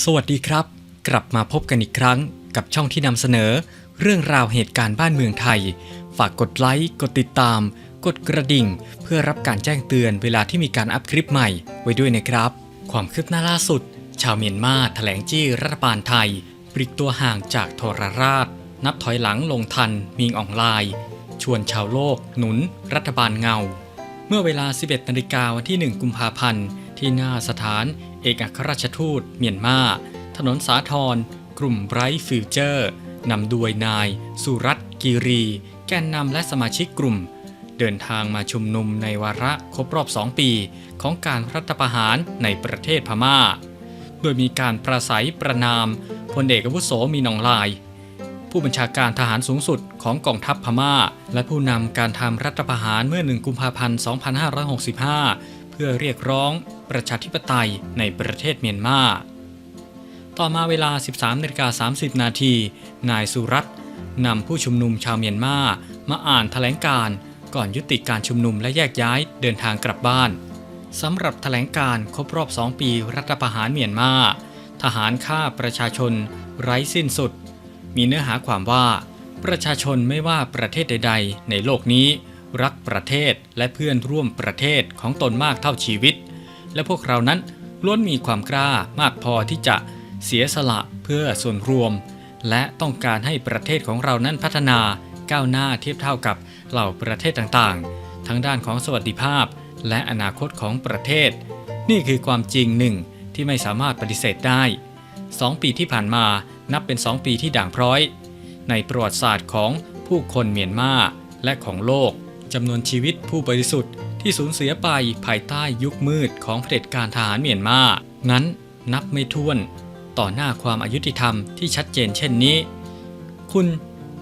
สวัสดีครับ กลับมาพบกันอีกครั้งกับช่องที่นำเสนอ เรื่องราวเหตุการณ์บ้านเมืองไทย ฝากกดไลค์ กดติดตาม กดกระดิ่ง เพื่อรับการแจ้งเตือนเวลาที่มีการอัพคลิปใหม่ไว้ด้วยนะครับ ความคืบหน้าล่าสุด ชาวเมียนมาแถลงจี้รัฐบาลไทย ปลิกตัวห่างจากทรราช นับถอยหลังลงทันมิงอองไลน์ ชวนชาวโลก หนุน รัฐบาลเงา เมื่อเวลา 11นาฬิกาวันที่ 1 กุมภาพันธ์ที่หน้าสถาน เอกอัครราชทูต เมียนมา ถนนสาทรกลุ่มไบรท์ฟิวเจอร์นำด้วยนาย สุรัตกีรี แกนนำและสมาชิกกลุ่ม เดินทางมาชุมนุมในวาระครบรอบ 2 ปี ของการรัฐประหารในประเทศพม่า โดยมีการประสัยประนามพลเอกวุโสมีนองลาย ผู้บัญชาการทหารสูงสุดของกองทัพพม่า และผู้นำการทำรัฐประหารเมื่อ 1 กุมภาพันธ์ 2565 พื่อเรียกร้องประชาธิปไตยในประเทศเมียนมา ต่อมาเวลา 13นาฬิกา30 นาที นายสุรัตน์นำผู้ชุมนุมชาวเมียนมามาอ่านแถลงการก่อนยุติการชุมนุมและแยกย้ายเดินทางกลับบ้านสำหรับแถลงการครบรอบ 2 ปีรัฐประหารเมียนมา ทหารฆ่าประชาชน ไร้สิ้นสุด มีเนื้อหาความว่า ประชาชนไม่ว่าประเทศใด ๆ ในโลกนี้ รักประเทศและเพื่อนร่วมประเทศของตนมากเท่าชีวิต และพวกเรานั้นล้วนมีความกล้ามากพอที่จะเสียสละเพื่อส่วนรวม และต้องการให้ประเทศของเรานั้นพัฒนาก้าวหน้าเทียบเท่ากับเหล่าประเทศต่างๆ ทั้งด้านของสวัสดิภาพ และอนาคตของประเทศ นี่คือความจริงหนึ่งที่ไม่สามารถปฏิเสธได้ 2 ปีที่ผ่านมานับเป็น 2 ปีที่ด่างพร้อย ในประวัติศาสตร์ของผู้คนเมียนมาและของโลก จำนวนชีวิตผู้บริสุทธิ์ที่สูญเสียไปภายใต้ยุคมืดของเผด็จการทหารเมียนมา นั้นนับไม่ถ้วนต่อหน้าความอายุติธรรมที่ชัดเจนเช่นนี้ คุณ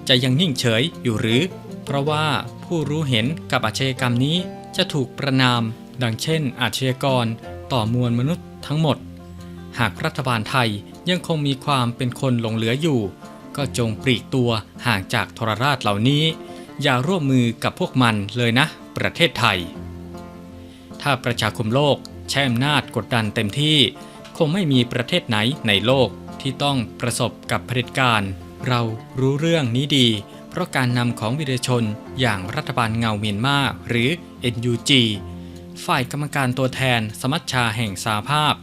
จะยังนิ่งเฉยอยู่หรือ เพราะว่าผู้รู้เห็นกับอาชญากรรมนี้จะถูกประนาม ดังเช่น อาชญากรต่อมวลมนุษย์ทั้งหมด หากรัฐบาลไทยยังคงมีความเป็นคนหลงเหลืออยู่ ก็จงปลีกตัวห่างจากทรราชเหล่านี้ อย่าร่วมมือกับพวกมันเลยนะ ประเทศไทย ถ้าประชาคมโลกใช้อำนาจกดดันเต็มที่ คงไม่มีประเทศไหนในโลกที่ต้องประสบกับเผด็จการ เรารู้เรื่องนี้ดี เพราะการนำของวิรชนอย่างรัฐบาลเงาเมียนมาหรือ NUG ฝ่ายกรรมการตัวแทนสมัชชาแห่งสาภาพ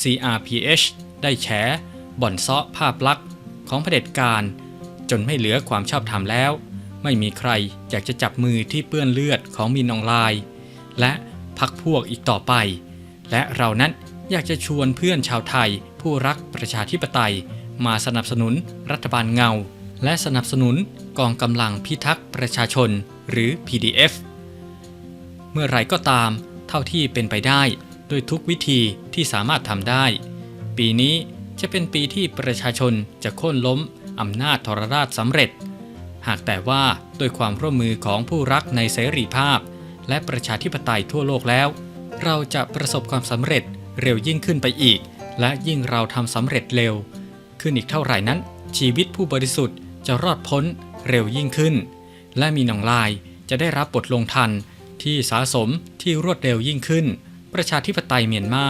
CRPH ได้แฉบ่อนเซาะภาพลักษณ์ของเผด็จการ จนไม่เหลือความชอบธรรมแล้ว ไม่มีใครอยากจะจับมือที่เปื้อนเลือดของมินองไลน์และพักพวกอีกต่อไป และเรานั้นอยากจะชวนเพื่อนชาวไทย ผู้รักประชาธิปไตย มาสนับสนุนรัฐบาลเงา และสนับสนุนกองกำลังพิทักษ์ประชาชนหรือ PDF เมื่อไรก็ตาม เท่าที่เป็นไปได้โดยทุกวิธีที่สามารถทำได้ ปีนี้จะเป็นปีที่ประชาชนจะโค่นล้มอำนาจทรราชสำเร็จ หากแต่ว่าโดยความร่วมมือของผู้รักในเสรีภาพ และประชาธิปไตยทั่วโลกแล้ว เราจะประสบความสำเร็จเร็วยิ่งขึ้นไปอีก และยิ่งเราทำสำเร็จเร็ว ขึ้นอีกเท่าไหร่นั้น ชีวิตผู้บริสุทธิ์จะรอดพ้นเร็วยิ่งขึ้น และมีหนองลายจะได้รับบทลงทันที่สะสมที่รวดเร็วยิ่งขึ้น ประชาธิปไตยเมียนมา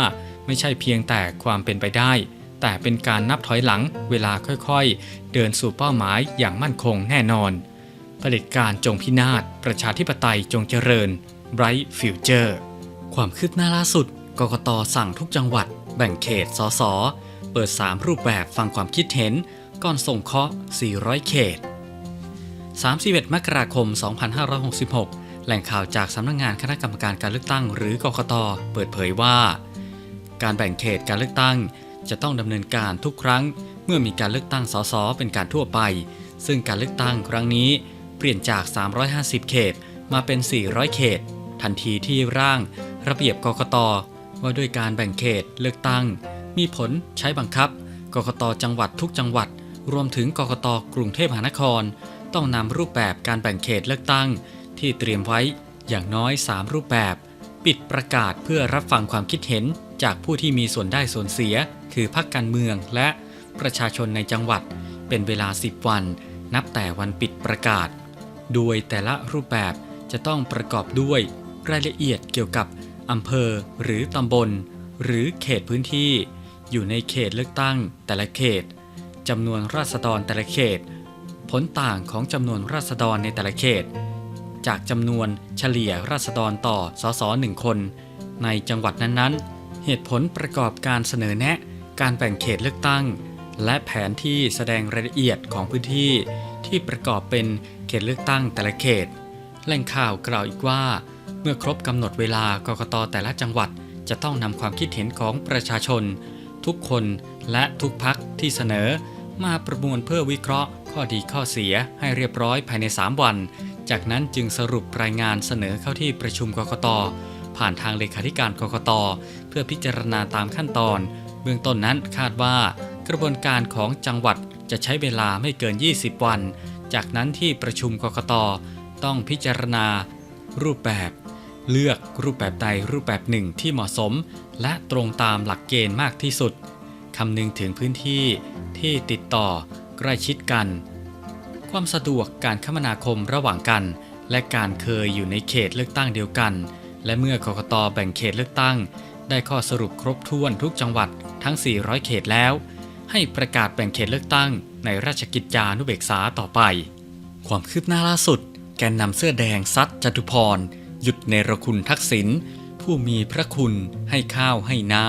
ไม่ใช่เพียงแต่ความเป็นไปได้ แต่เป็นการนับถอยหลังเวลาค่อยๆ เดินสู่เป้าหมายอย่างมั่นคงแน่นอนเผด็จการจงพินาศ ประชาธิปไตยจงเจริญ Bright Future ความคืบหน้าล่าสุด กกตสั่งทุกจังหวัด แบ่งเขตสสเปิด 3 รูปแบบฟังความคิดเห็น ก่อนส่งเคาะ 400 เขต 31 มกราคม 2566 แหล่งข่าวจากสำนักงงานคณะกรรมการการเลือกตั้ง หรือกกต เปิดเผยว่า การแบ่งเขตการเลือกตั้ง จะต้องดำเนินการทุกครั้ง เมื่อมีการเลือกตั้งสสเป็นการทั่วไป ซึ่งการเลือกตั้งครั้งนี้เปลี่ยนจาก 350 เขตมาเป็น 400 เขต ทันทีที่ร่าง ระเบียบกกตว่าด้วยการแบ่งเขตเลือกตั้ง มีผลใช้บังคับ กกตจังหวัดทุกจังหวัด รวมถึงกกตกรุงเทพมหานคร ต้องนำรูปแบบการแบ่งเขตเลือกตั้ง ที่เตรียมไว้อย่างน้อย 3 รูปแบบ ปิดประกาศเพื่อรับฟังความคิดเห็น จากผู้ที่มีส่วนได้ส่วนเสีย คือพรรคการเมืองและประชาชนในจังหวัด เป็นเวลา 10 วัน นับแต่วันปิดประกาศ โดยแต่ละรูปแบบจะต้องประกอบด้วยรายละเอียดเกี่ยวกับอำเภอหรือตำบล หรือเขตพื้นที่ อยู่ในเขตเลือกตั้ง แต่ละเขตจำนวนราษฎรแต่ละเขต ผลต่างของจำนวนราษฎรในแต่ละเขต จากจำนวนเฉลี่ยราษฎรต่อสสหนึ่งคน ในจังหวัดนั้นๆ เหตุผลประกอบการเสนอแนะ การแบ่งเขตเลือกตั้ง และแผนที่แสดงรายละเอียดของพื้นที่ ที่ประกอบเป็นเขตเลือกตั้งแต่ละเขต แหล่งข่าวกล่าวอีกว่า เมื่อครบกำหนดเวลากกตแต่ละจังหวัด จะต้องนำความคิดเห็นของประชาชน ทุกคนและทุกพักที่เสนอ มาประมวลเพื่อวิเคราะห์ ข้อดีข้อเสียให้เรียบร้อยภายใน 3 วัน จากนั้นจึงสรุปรายงานเสนอเข้าที่ประชุมกกต ผ่านทางเลขาธิการกกตเพื่อพิจารณาตามขั้นตอน เบื้องต้นนั้นคาดว่ากระบวนการของจังหวัดจะใช้เวลาไม่เกิน 20 วัน จากนั้นที่ประชุมกกตต้องพิจารณา รูปแบบ เลือกรูปแบบใดรูปแบบหนึ่งที่เหมาะสม และตรงตามหลักเกณฑ์มากที่สุดคำนึงถึงพื้นที่ที่ติดต่อใกล้ชิดกัน ความสะดวกการคมนาคมระหว่างกัน และการเคยอยู่ในเขตเลือกตั้งเดียวกัน และเมื่อกกตแบ่งเขตเลือกตั้ง ได้ข้อสรุปครบถ้วนทุกจังหวัดทั้ง 400 เขตแล้ว ให้ประกาศแบ่งเขตเลือกตั้ง ในราชกิจจานุเบกษาต่อไป ความคืบหน้าล่าสุด แกนนำเสื้อแดงซัดจตุพร หยุดเนรคุณทักษิณผู้มีพระคุณให้ข้าวให้น้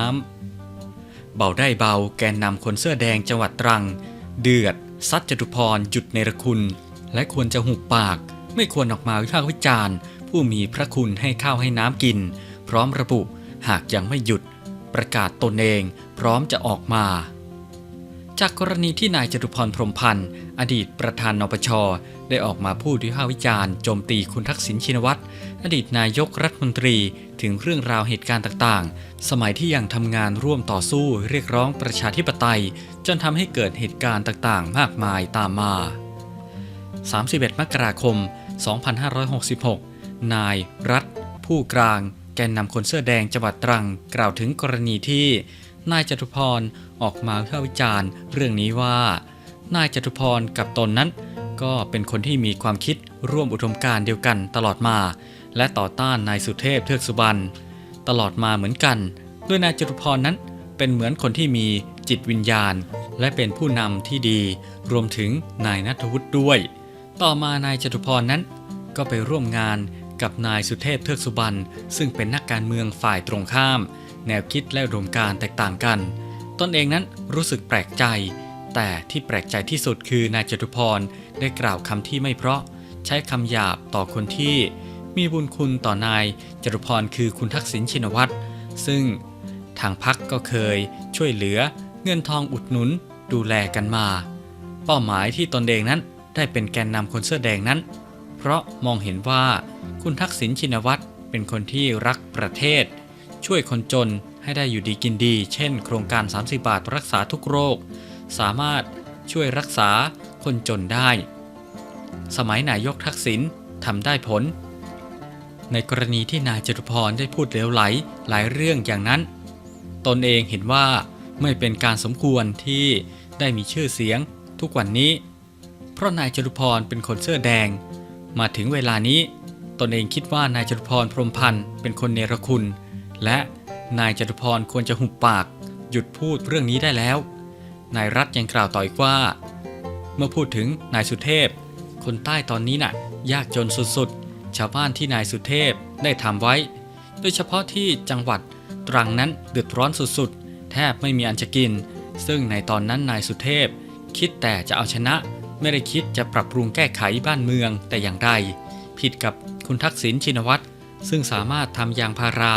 ำเบาได้เบาแกนนำคนเสื้อแดงจังหวัดตรัง เดือดซัดจตุพรหยุดเนรคุณ และควรจะหุบปาก ไม่ควรออกมาวิพากษ์วิจารณ์ ผู้มีพระคุณให้ข้าวให้น้ำกิน พร้อมระบุหากยังไม่หยุด ประกาศตนเองพร้อมจะออกมา จากกรณีที่นายจตุพรพรมพันธ์ อดีตประธานนปช ได้ออกมาพูดวิพากษ์วิจารณ์โจมตีคุณทักษิณชินวัตรอดีตนายกรัฐมนตรีถึงเรื่องราวเหตุการณ์ต่างๆ สมัยที่ยังทำงานร่วมต่อสู้เรียกร้องประชาธิปไตย จนทำให้เกิดเหตุการณ์ต่างๆ มากมายตามมา 31 มกราคม 2566 นาย รัฐ ผู้กลาง แกนนำคนเสื้อแดงจังหวัดตรัง กล่าวถึงกรณีที่ นายจตุพรออกมาวิพากษ์วิจารณ์ เรื่องนี้ว่า นายจตุพรกับตนนั้น ก็เป็นคนที่มีความคิดร่วมอุดมการเดียวกันตลอดมา และต่อต้านนายสุเทพเทือกสุบรรณตลอดมาเหมือนกันโดยนายจตุพรนั้นเป็นเหมือนคนที่มีจิตวิญญาณ และเป็นผู้นำที่ดี รวมถึงนายนัทวุฒิด้วย ต่อมานายจตุพรนั้น ก็ไปร่วมงาน กับนายสุเทพเทือกสุบรรณซึ่งเป็นนักการเมืองฝ่ายตรงข้าม แนวคิดและอุดมการแตกต่างกัน ตนเองนั้นรู้สึกแปลกใจ แต่ที่แปลกใจที่สุดคือนายจตุพรได้กล่าวคำที่ไม่เพราะ ใช้คำหยาบต่อคนที่ มีบุญคุณต่อนายจตุพรคือคุณทักษิณชินวัตรซึ่งทางพักก็เคยช่วยเหลือเงินทองอุดหนุนดูแลกันมา เป้าหมายที่ตนเองนั้นได้เป็นแกนนำคนเสื้อแดงนั้น เพราะมองเห็นว่าคุณทักษิณชินวัตรเป็นคนที่รักประเทศ ช่วยคนจนให้ได้อยู่ดีกินดี เช่น โครงการ 30 บาทรักษาทุกโรค สามารถช่วยรักษาคนจนได้ สมัยนายกทักษิณทำได้ผล ในกรณีที่นายจตุพรได้พูดเลวไหลหลายเรื่องอย่างนั้น ตนเองเห็นว่าไม่เป็นการสมควรที่ได้มีชื่อเสียงทุกวันนี้ เพราะนายจตุพรเป็นคนเสื้อแดง มาถึงเวลานี้ ตนเองคิดว่านายจตุพรพรมพันธ์เป็นคนเนรคุณ และนายจตุพรควรจะหุบปาก หยุดพูดเรื่องนี้ได้แล้ว นายรัฐยังกล่าวต่ออีกว่า เมื่อพูดถึงนายสุเทพ คนใต้ตอนนี้น่ะ ยากจนสุดๆ ชาวบ้านที่นายสุเทพได้ทำไว้ โดยเฉพาะที่จังหวัดตรังนั้นเดือดร้อนสุดๆ แทบไม่มีอันจะกิน ซึ่งในตอนนั้นนายสุเทพคิดแต่จะเอาชนะ ไม่ได้คิดจะปรับปรุงแก้ไขบ้านเมืองแต่อย่างใดผิดกับคุณทักษิณชินวัตรซึ่งสามารถทำยางพารา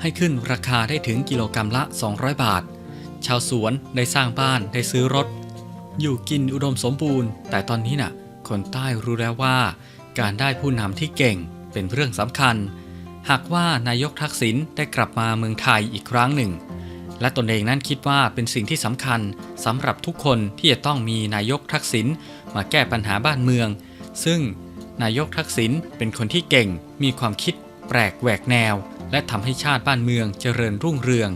ให้ขึ้นราคาได้ถึงกิโลกรรัมละ 200 บาท ชาวสวนได้สร้างบ้านได้ซื้อรถ อยู่กินอุดมสมบูรณ์ แต่ตอนนี้น่ะ คนใต้รู้แล้วว่า การได้ผู้นำที่เก่งเป็นเรื่องสำคัญ หากว่านายกทักษิณได้กลับมาเมืองไทยอีกครั้งหนึ่ง และตนเองนั้นคิดว่าเป็นสิ่งที่สำคัญสำหรับทุกคนที่จะต้องมีนายกทักษิณมาแก้ปัญหาบ้านเมือง ซึ่งนายกทักษิณเป็นคนที่เก่ง มีความคิดแปลกแหวกแนว และทำให้ชาติบ้านเมืองเจริญรุ่งเรือง